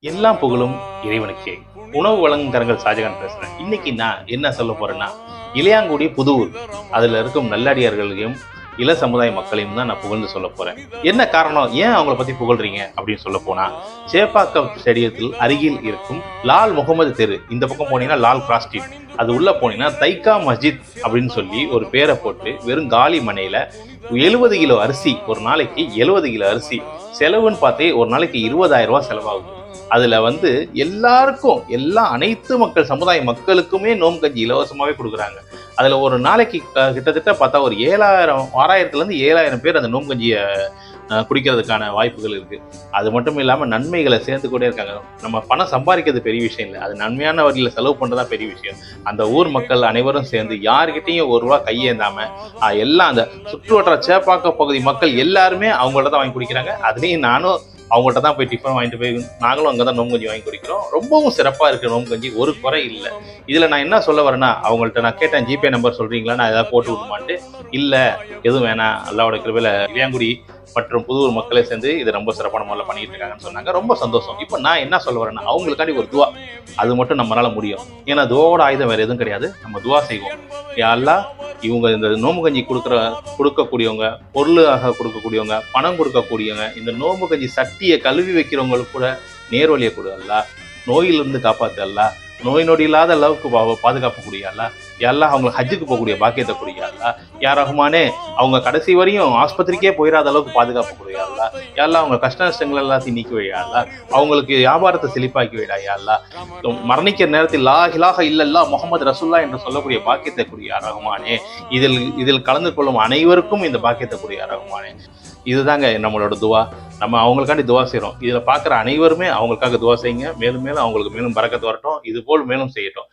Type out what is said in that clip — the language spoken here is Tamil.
எல்லா புகழும் இறைவனுக்கே. உணவு வழங்கும் கரங்கள் ஷாஜகான் பேசுறேன். இன்னைக்கு நான் என்ன சொல்ல போறேன்னா இளையாங்குடி புதுவூர் அதுல இருக்கும் நல்லடியார்களையும் இள சமுதாய மக்களையும் தான் நான் புகழ்ந்து சொல்ல போறேன். என்ன காரணம்? ஏன் அவங்கள பத்தி புகழ்றீங்க? அப்படின்னு சொல்ல போனா சேப்பாக்கம் ஸ்டேடியத்தில் அருகில் இருக்கும் லால் முகமது தெரு. இந்த பக்கம் போனீங்கன்னா லால் கிராஸ் ஸ்ட்ரீட். அது உள்ள போனீங்கன்னா தைக்கா மஸ்ஜித் அப்படின்னு சொல்லி ஒரு பேரை போட்டு வெறும் காலி மனையில எழுபது கிலோ அரிசி ஒரு நாளைக்கு எழுபது கிலோ அரிசி செலவுன்னு பார்த்தே ஒரு நாளைக்கு இருபதாயிரம் ரூபா செலவாகுது அதுல வந்து எல்லாருக்கும் எல்லா அனைத்து மக்கள் சமுதாய மக்களுக்குமே நோம்பு கஞ்சி இலவசமாவே கொடுக்குறாங்க. அதுல ஒரு நாளைக்கு க- கிட்டத்தட்ட பார்த்தா ஒரு ஏழாயிரம் ஆறாயிரத்துல இருந்து ஏழாயிரம் பேர் அந்த நோம்பு கஞ்சியை குடிக்கிறதுக்கான வாய்ப்புகள் இருக்கு. அது மட்டும் இல்லாம நன்மைகளை சேர்ந்து கூட இருக்காங்க. நம்ம பணம் சம்பாதிக்கிறது பெரிய விஷயம் இல்லை. அது நன்மையான வழியில செலவு பண்றதா பெரிய விஷயம். அந்த ஊர் மக்கள் அனைவரும் சேர்ந்து யாருக்கிட்டையும் ஒரு ரூபா கையேந்தாம எல்லாம் அந்த சுற்றுவட்டார சேப்பாக்க பகுதி மக்கள் எல்லாருமே அவங்கள்ட்ட தான் வாங்கி குடிக்கிறாங்க. அதுலேயும் நானும் அவங்கள்ட்ட தான் போய் டிஃபன் வாங்கிட்டு போய் நாங்களும் அங்கே தான் நோம்பு கஞ்சி வாங்கி குடிக்கிறோம். ரொம்பவும் சிறப்பாக இருக்குது நோம்பு கஞ்சி. ஒரு குறை இல்லை. இதில் நான் என்ன சொல்ல வரேன்னா அவங்கள்ட்ட நான் கேட்டேன் ஜிபே நம்பர் சொல்கிறீங்களா நான் ஏதாவது போட்டு விடுமான்ட்டு. இல்லை எதுவும் வேணாம். அல்லாவோட கிருபையில் இளையாங்குடி மற்றும் புதூர் மக்களே சேர்ந்து இதை ரொம்ப சிறப்பான முறையில் பண்ணிட்டு இருக்காங்கன்னு சொன்னாங்க. ரொம்ப சந்தோஷம். இப்போ நான் என்ன சொல்ல வரேன்னா அவங்களுக்காண்டி ஒரு துவா. அது மட்டும் நம்மளால முடியும். ஏன்னா துவாவோட ஆயுதம் வேற எதுவும் கிடையாது. நம்ம துவா செய்வோம். யாரெல்லாம் இவங்க இந்த நோம்பு கஞ்சி கொடுக்குற கொடுக்கக்கூடியவங்க பொருளாக கொடுக்கக்கூடியவங்க பணம் கொடுக்கக்கூடியவங்க இந்த நோம்பு கஞ்சி சட்டியை கழுவி வைக்கிறவங்களுக்கு கூட நேர்வழியை கொடுக்கல நோயிலிருந்து காப்பாற்றல நோய் நொடி இல்லாத அளவுக்கு பாதுகாப்பு கூடிய அல்ல. எல்லாம் அவங்களை ஹஜ்ஜுக்கு போகக்கூடிய பாக்கியத்தை கூடிய அல்ல யார் ரஹ்மானே அவங்க கடைசி வரையும் ஆஸ்பத்திரிக்கே போயிடாத அளவுக்கு பாதுகாப்பு கூடிய யாரெல்லாம் அவங்க கஷ்ட நஷ்டங்கள் எல்லாத்தையும் நீக்கி வையா அவங்களுக்கு வியாபாரத்தை செழிப்பாக்கி வைடாயா அல்ல. மரணிக்கிற நேரத்தில் லா ஹிலாக இல்லல்லா முகமது ரசுல்லா என்று சொல்லக்கூடிய பாக்கியத்தை கூடிய ரஹ்மானே. இதில் இதில் கலந்து கொள்ளும் அனைவருக்கும் இந்த பாக்கியத்தை கூடிய ரஹ்மானே. இதுதாங்க நம்மளோட துவா. நம்ம அவங்களுக்காண்டி துவா செய்கிறோம் இதில் பார்க்குற அனைவருமே அவங்களுக்காக துவா செய்யுங்க. மேலும் மேலும் அவங்களுக்கு மேலும் பறக்கத்து வரட்டும். இது போல் மேலும் செய்யட்டும்.